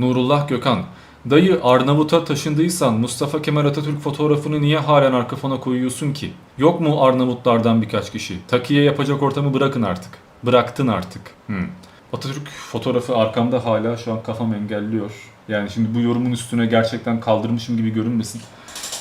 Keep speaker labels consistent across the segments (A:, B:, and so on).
A: Nurullah Gökhan. Dayı Arnavut'a taşındıysan Mustafa Kemal Atatürk fotoğrafını niye halen arka fona koyuyorsun ki? Yok mu Arnavutlardan birkaç kişi? Takiye yapacak ortamı bırakın artık. Bıraktın artık. Hmm. Atatürk fotoğrafı arkamda hala şu an kafam engelliyor. Yani şimdi bu yorumun üstüne gerçekten kaldırmışım gibi görünmesin.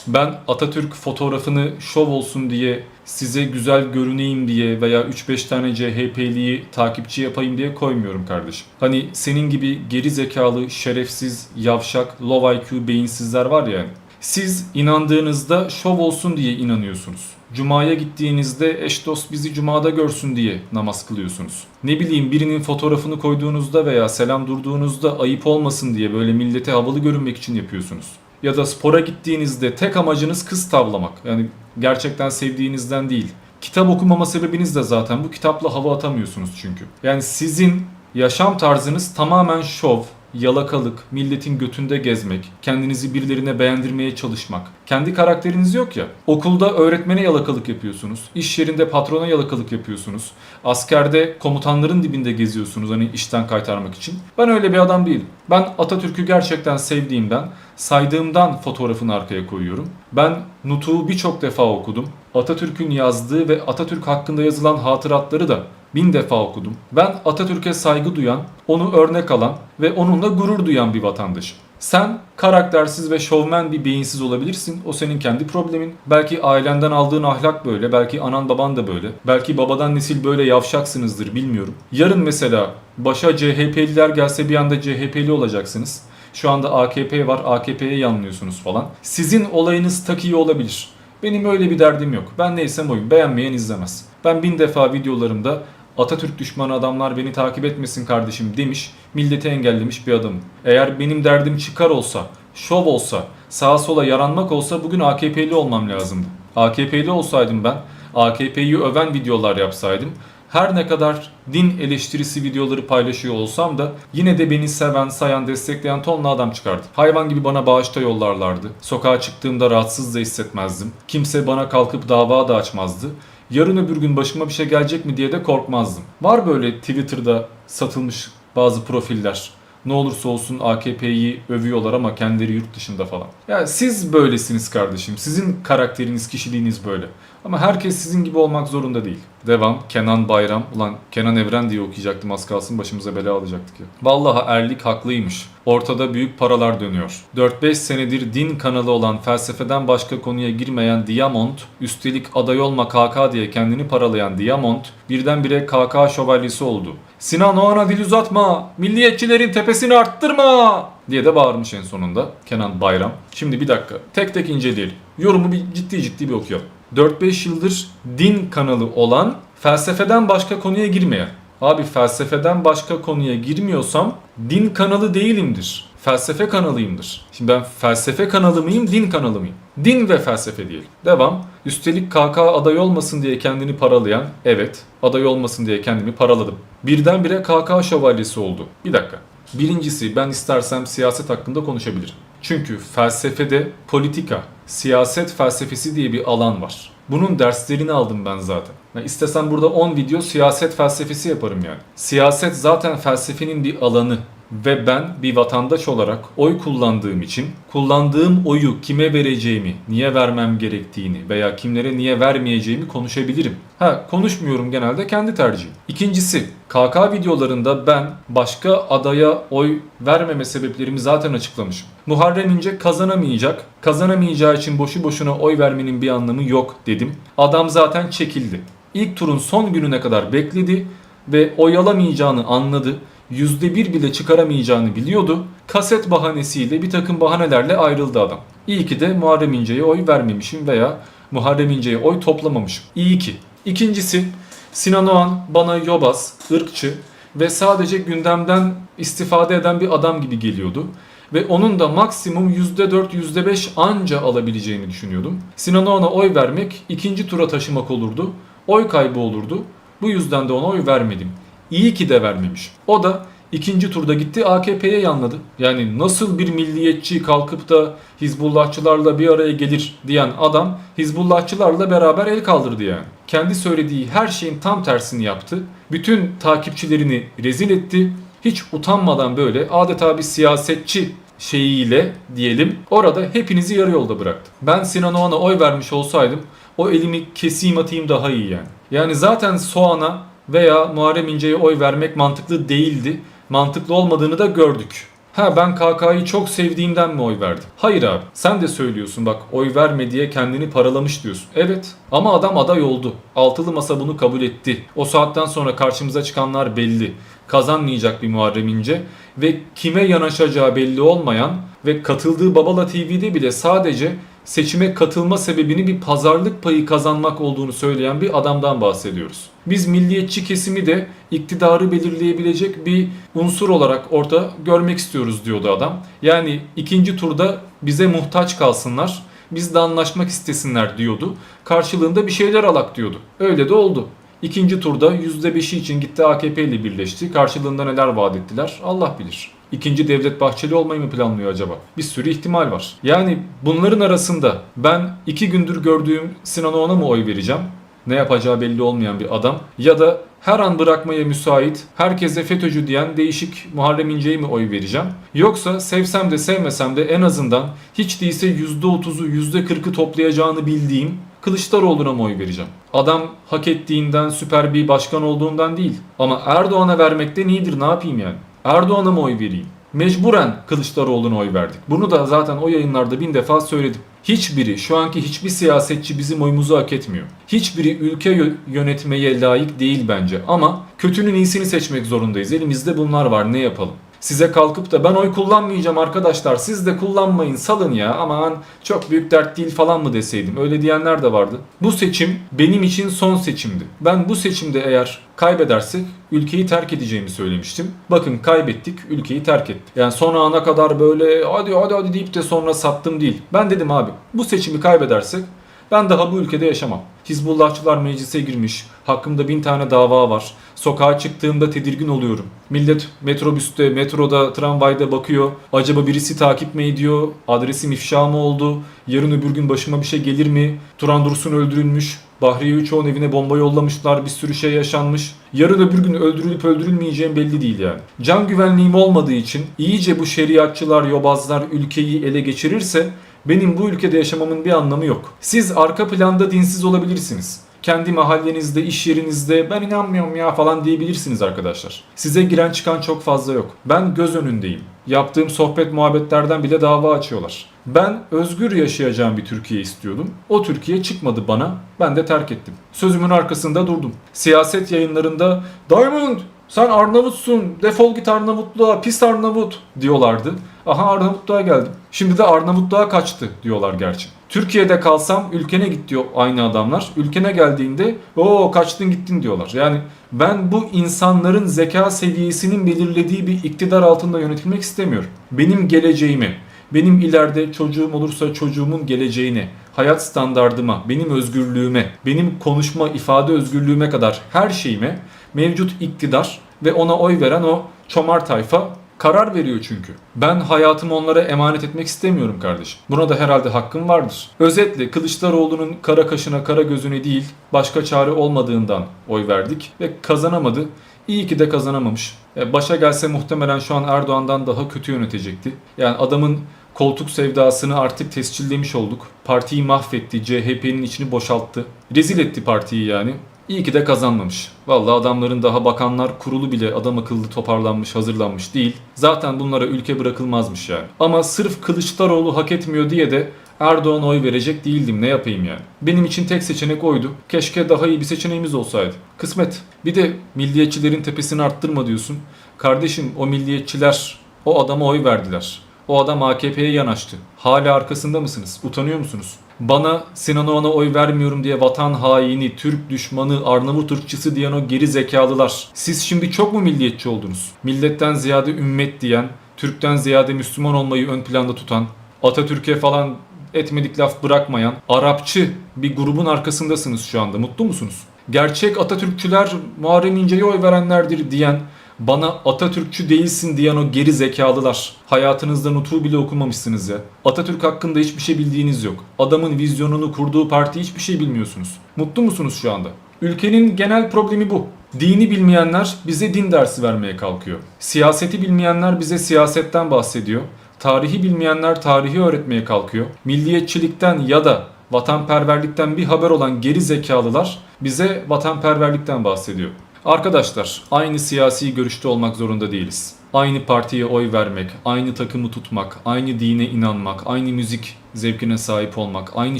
A: Ben Atatürk fotoğrafını şov olsun diye, size güzel görüneyim diye veya 3-5 tane CHP'liyi takipçi yapayım diye koymuyorum kardeşim. Hani senin gibi geri zekalı, şerefsiz, yavşak, low IQ beyinsizler var ya. Siz inandığınızda şov olsun diye inanıyorsunuz. Cuma'ya gittiğinizde eş dost bizi cumada görsün diye namaz kılıyorsunuz. Ne bileyim birinin fotoğrafını koyduğunuzda veya selam durduğunuzda ayıp olmasın diye böyle millete havalı görünmek için yapıyorsunuz ya da spora gittiğinizde tek amacınız kız tavlamak. Yani gerçekten sevdiğinizden değil. Kitap okumama sebebiniz de zaten bu kitapla hava atamıyorsunuz çünkü. Yani sizin yaşam tarzınız tamamen şov, yalakalık, milletin götünde gezmek, kendinizi birilerine beğendirmeye çalışmak. Kendi karakteriniz yok ya. Okulda öğretmene yalakalık yapıyorsunuz. iş yerinde patrona yalakalık yapıyorsunuz. Askerde komutanların dibinde geziyorsunuz hani işten kaytarmak için. Ben öyle bir adam değilim. Ben Atatürk'ü gerçekten sevdiğimden, saydığımdan fotoğrafını arkaya koyuyorum. Ben Nutuk'u birçok defa okudum. Atatürk'ün yazdığı ve Atatürk hakkında yazılan hatıratları da bin defa okudum. Ben Atatürk'e saygı duyan, onu örnek alan ve onunla gurur duyan bir vatandaşım. Sen karaktersiz ve şovmen bir beyinsiz olabilirsin. O senin kendi problemin. Belki ailenden aldığın ahlak böyle. Belki anan baban da böyle. Belki babadan nesil böyle yavşaksınızdır bilmiyorum. Yarın mesela başa CHP'liler gelse bir anda CHP'li olacaksınız. Şu anda AKP var AKP'ye yanlıyorsunuz falan. Sizin olayınız tak iyi olabilir. Benim öyle bir derdim yok. Ben neysem oyum. Beğenmeyen izlemez. Ben bin defa videolarımda Atatürk düşmanı adamlar beni takip etmesin kardeşim demiş, milleti engellemiş bir adamım. Eğer benim derdim çıkar olsa, şov olsa, sağa sola yaranmak olsa bugün AKP'li olmam lazımdı. AKP'li olsaydım ben, AKP'yi öven videolar yapsaydım, her ne kadar din eleştirisi videoları paylaşıyor olsam da yine de beni seven, sayan, destekleyen tonla adam çıkardı. Hayvan gibi bana bağışta yollarlardı. Sokağa çıktığımda rahatsız da hissetmezdim. Kimse bana kalkıp dava da açmazdı. Yarın öbür gün başıma bir şey gelecek mi diye de korkmazdım. Var böyle Twitter'da satılmış bazı profiller. Ne olursa olsun AKP'yi övüyorlar ama kendileri yurt dışında falan. Ya siz böylesiniz kardeşim. Sizin karakteriniz, kişiliğiniz böyle. Ama herkes sizin gibi olmak zorunda değil. Devam. Kenan Bayram. Ulan Kenan Evren diye okuyacaktım az kalsın başımıza bela alacaktık ya. Vallahi Erlik haklıymış. Ortada büyük paralar dönüyor. 4-5 senedir din kanalı olan felsefeden başka konuya girmeyen Diamond, üstelik aday olma KK diye kendini paralayan Diamond, birdenbire KK şövalyesi oldu. Sinan Oğan'a dil uzatma, milliyetçilerin tepesini arttırma diye de bağırmış en sonunda Kenan Bayram. Şimdi bir dakika tek tek inceleyelim. Yorumu bir ciddi ciddi bir okuyalım. 4-5 yıldır din kanalı olan felsefeden başka konuya girmeyen. Abi felsefeden başka konuya girmiyorsam din kanalı değilimdir. Felsefe kanalıyımdır. Şimdi ben felsefe kanalı mıyım, din kanalı mıyım? Din ve felsefe diyelim. Devam. Üstelik KK aday olmasın diye kendini paralayan, evet aday olmasın diye kendimi paraladım. Birdenbire KK şövalyesi oldu. Bir dakika. Birincisi ben istersem siyaset hakkında konuşabilirim. Çünkü felsefede politika, siyaset felsefesi diye bir alan var. Bunun derslerini aldım ben zaten. İstesem burada 10 video siyaset felsefesi yaparım yani. Siyaset zaten felsefenin bir alanı ve ben bir vatandaş olarak oy kullandığım için kullandığım oyu kime vereceğimi, niye vermem gerektiğini veya kimlere niye vermeyeceğimi konuşabilirim. Ha konuşmuyorum genelde kendi tercihim. İkincisi KK videolarında ben başka adaya oy vermeme sebeplerimi zaten açıklamışım. Muharrem İnce kazanamayacak. Kazanamayacağı için boşu boşuna oy vermenin bir anlamı yok dedim. Adam zaten çekildi. İlk turun son gününe kadar bekledi ve oy alamayacağını anladı. %1 bile çıkaramayacağını biliyordu. Kaset bahanesiyle bir takım bahanelerle ayrıldı adam. İyi ki de Muharrem İnce'ye oy vermemişim veya Muharrem İnce'ye oy toplamamışım. İyi ki. İkincisi Sinan Oğan bana yobaz, ırkçı ve sadece gündemden istifade eden bir adam gibi geliyordu. Ve onun da maksimum %4, %5 anca alabileceğini düşünüyordum. Sinan Oğan'a oy vermek ikinci tura taşımak olurdu. Oy kaybı olurdu. Bu yüzden de ona oy vermedim. İyi ki de vermemiş. O da ikinci turda gitti AKP'ye yanladı. Yani nasıl bir milliyetçi kalkıp da Hizbullahçılarla bir araya gelir diyen adam Hizbullahçılarla beraber el kaldırdı yani. Kendi söylediği her şeyin tam tersini yaptı. Bütün takipçilerini rezil etti. Hiç utanmadan böyle adeta bir siyasetçi şeyiyle diyelim orada hepinizi yarı yolda bıraktı. Ben Sinan Oğan'a oy vermiş olsaydım o elimi keseyim atayım daha iyi yani. Yani zaten Soğan'a veya Muharrem İnce'ye oy vermek mantıklı değildi. Mantıklı olmadığını da gördük. Ha ben KK'yı çok sevdiğimden mi oy verdim? Hayır abi. Sen de söylüyorsun bak oy verme diye kendini paralamış diyorsun. Evet ama adam aday oldu. Altılı masa bunu kabul etti. O saatten sonra karşımıza çıkanlar belli. Kazanmayacak bir Muharrem İnce ve kime yanaşacağı belli olmayan ve katıldığı Babala TV'de bile sadece seçime katılma sebebini bir pazarlık payı kazanmak olduğunu söyleyen bir adamdan bahsediyoruz. Biz milliyetçi kesimi de iktidarı belirleyebilecek bir unsur olarak orada görmek istiyoruz diyordu adam. Yani ikinci turda bize muhtaç kalsınlar, biz de anlaşmak istesinler diyordu. Karşılığında bir şeyler alak diyordu. Öyle de oldu. İkinci turda %5'i için gitti AKP ile birleşti. Karşılığında neler vaat ettiler Allah bilir. İkinci Devlet Bahçeli olmayı mı planlıyor acaba? Bir sürü ihtimal var. Yani bunların arasında ben iki gündür gördüğüm Sinan Oğan'a mı oy vereceğim? Ne yapacağı belli olmayan bir adam. Ya da her an bırakmaya müsait, herkese FETÖ'cü diyen değişik Muharrem İnce'ye mi oy vereceğim? Yoksa sevsem de sevmesem de en azından hiç değilse %30'u %40'ı toplayacağını bildiğim Kılıçdaroğlu'na mı oy vereceğim? Adam hak ettiğinden süper bir başkan olduğundan değil. Ama Erdoğan'a vermekten iyidir ne yapayım yani? Erdoğan'a mı oy vereyim? Mecburen Kılıçdaroğlu'na oy verdik. Bunu da zaten o yayınlarda bin defa söyledim. Hiçbiri, şu anki hiçbir siyasetçi bizim oyumuzu hak etmiyor. Hiçbiri ülke yö- yönetmeye layık değil bence. Ama kötünün iyisini seçmek zorundayız. Elimizde bunlar var ne yapalım? Size kalkıp da ben oy kullanmayacağım arkadaşlar siz de kullanmayın salın ya aman çok büyük dert değil falan mı deseydim. Öyle diyenler de vardı. Bu seçim benim için son seçimdi. Ben bu seçimde eğer kaybedersek ülkeyi terk edeceğimi söylemiştim. Bakın kaybettik ülkeyi terk ettik. Yani son ana kadar böyle hadi hadi hadi deyip de sonra sattım değil. Ben dedim abi bu seçimi kaybedersek ben daha bu ülkede yaşamam. Hizbullahçılar meclise girmiş. Hakkımda bin tane dava var. Sokağa çıktığımda tedirgin oluyorum. Millet metrobüste, metroda, tramvayda bakıyor. Acaba birisi takip mi ediyor? Adresim ifşa mı oldu? Yarın öbür gün başıma bir şey gelir mi? Turan Dursun öldürülmüş. Bahriye Üçoğlu'nun evine bomba yollamışlar. Bir sürü şey yaşanmış. Yarın öbür gün öldürülüp öldürülmeyeceğim belli değil yani. Can güvenliğim olmadığı için iyice bu şeriatçılar, yobazlar ülkeyi ele geçirirse benim bu ülkede yaşamamın bir anlamı yok. Siz arka planda dinsiz olabilirsiniz. Kendi mahallenizde, iş yerinizde ben inanmıyorum ya falan diyebilirsiniz arkadaşlar. Size giren çıkan çok fazla yok. Ben göz önündeyim. Yaptığım sohbet muhabbetlerden bile dava açıyorlar. Ben özgür yaşayacağım bir Türkiye istiyordum. O Türkiye çıkmadı bana. Ben de terk ettim. Sözümün arkasında durdum. Siyaset yayınlarında Diamond sen Arnavutsun defol git Arnavutluğa pis Arnavut diyorlardı. Aha Arnavutluğa geldim. Şimdi de Arnavutluğa kaçtı diyorlar gerçi. Türkiye'de kalsam ülkene git diyor aynı adamlar. Ülkene geldiğinde o kaçtın gittin diyorlar. Yani ben bu insanların zeka seviyesinin belirlediği bir iktidar altında yönetilmek istemiyorum. Benim geleceğimi, benim ileride çocuğum olursa çocuğumun geleceğine, hayat standardıma, benim özgürlüğüme, benim konuşma, ifade özgürlüğüme kadar her şeyime mevcut iktidar ve ona oy veren o çomar tayfa karar veriyor çünkü. Ben hayatımı onlara emanet etmek istemiyorum kardeşim. Buna da herhalde hakkım vardır. Özetle Kılıçdaroğlu'nun kara kaşına kara gözüne değil başka çare olmadığından oy verdik ve kazanamadı. İyi ki de kazanamamış. E, Başa gelse muhtemelen şu an Erdoğan'dan daha kötü yönetecekti. Yani adamın koltuk sevdasını artık tescillemiş olduk. Partiyi mahvetti, CHP'nin içini boşalttı. Rezil etti partiyi yani. İyi ki de kazanmamış. Vallahi adamların daha bakanlar kurulu bile adam akıllı toparlanmış, hazırlanmış değil. Zaten bunlara ülke bırakılmazmış yani. Ama sırf Kılıçdaroğlu hak etmiyor diye de Erdoğan oy verecek değildim ne yapayım yani. Benim için tek seçenek oydu. Keşke daha iyi bir seçeneğimiz olsaydı. Kısmet. Bir de milliyetçilerin tepesini arttırma diyorsun. Kardeşim o milliyetçiler o adama oy verdiler. O adam AKP'ye yanaştı. Hala arkasında mısınız? Utanıyor musunuz? Bana Sinan Oğan'a oy vermiyorum diye vatan haini, Türk düşmanı, Arnavut ırkçısı diyen o geri zekalılar. Siz şimdi çok mu milliyetçi oldunuz? Milletten ziyade ümmet diyen, Türk'ten ziyade Müslüman olmayı ön planda tutan, Atatürk'e falan etmedik laf bırakmayan, Arapçı bir grubun arkasındasınız şu anda. Mutlu musunuz? Gerçek Atatürkçüler Muharrem İnce'ye oy verenlerdir diyen, bana Atatürkçü değilsin diyen o geri zekalılar. Hayatınızda nutuğu bile okumamışsınız ya. Atatürk hakkında hiçbir şey bildiğiniz yok. Adamın vizyonunu kurduğu parti hiçbir şey bilmiyorsunuz. Mutlu musunuz şu anda? Ülkenin genel problemi bu. Dini bilmeyenler bize din dersi vermeye kalkıyor. Siyaseti bilmeyenler bize siyasetten bahsediyor. Tarihi bilmeyenler tarihi öğretmeye kalkıyor. Milliyetçilikten ya da vatanperverlikten bir haber olan geri zekalılar bize vatanperverlikten bahsediyor. Arkadaşlar aynı siyasi görüşte olmak zorunda değiliz. Aynı partiye oy vermek, aynı takımı tutmak, aynı dine inanmak, aynı müzik zevkine sahip olmak, aynı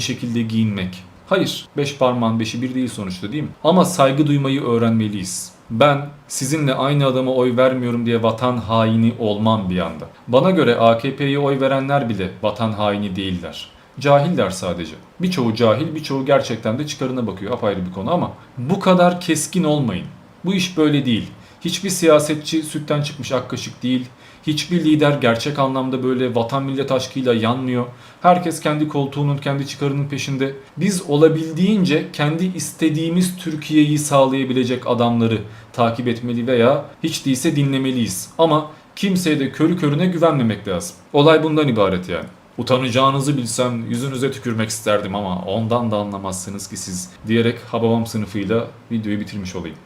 A: şekilde giyinmek. Hayır, beş parmağın beşi bir değil sonuçta değil mi? Ama saygı duymayı öğrenmeliyiz. Ben sizinle aynı adama oy vermiyorum diye vatan haini olmam bir anda. Bana göre AKP'ye oy verenler bile vatan haini değiller. Cahiller sadece. Birçoğu cahil, birçoğu gerçekten de çıkarına bakıyor. Apayrı bir konu ama bu kadar keskin olmayın. Bu iş böyle değil. Hiçbir siyasetçi sütten çıkmış ak kaşık değil. Hiçbir lider gerçek anlamda böyle vatan millet aşkıyla yanmıyor. Herkes kendi koltuğunun, kendi çıkarının peşinde. Biz olabildiğince kendi istediğimiz Türkiye'yi sağlayabilecek adamları takip etmeli veya hiç değilse dinlemeliyiz. Ama kimseye de körü körüne güvenmemek lazım. Olay bundan ibaret yani. Utanacağınızı bilsem yüzünüze tükürmek isterdim ama ondan da anlamazsınız ki siz diyerek Hababam sınıfıyla videoyu bitirmiş olayım.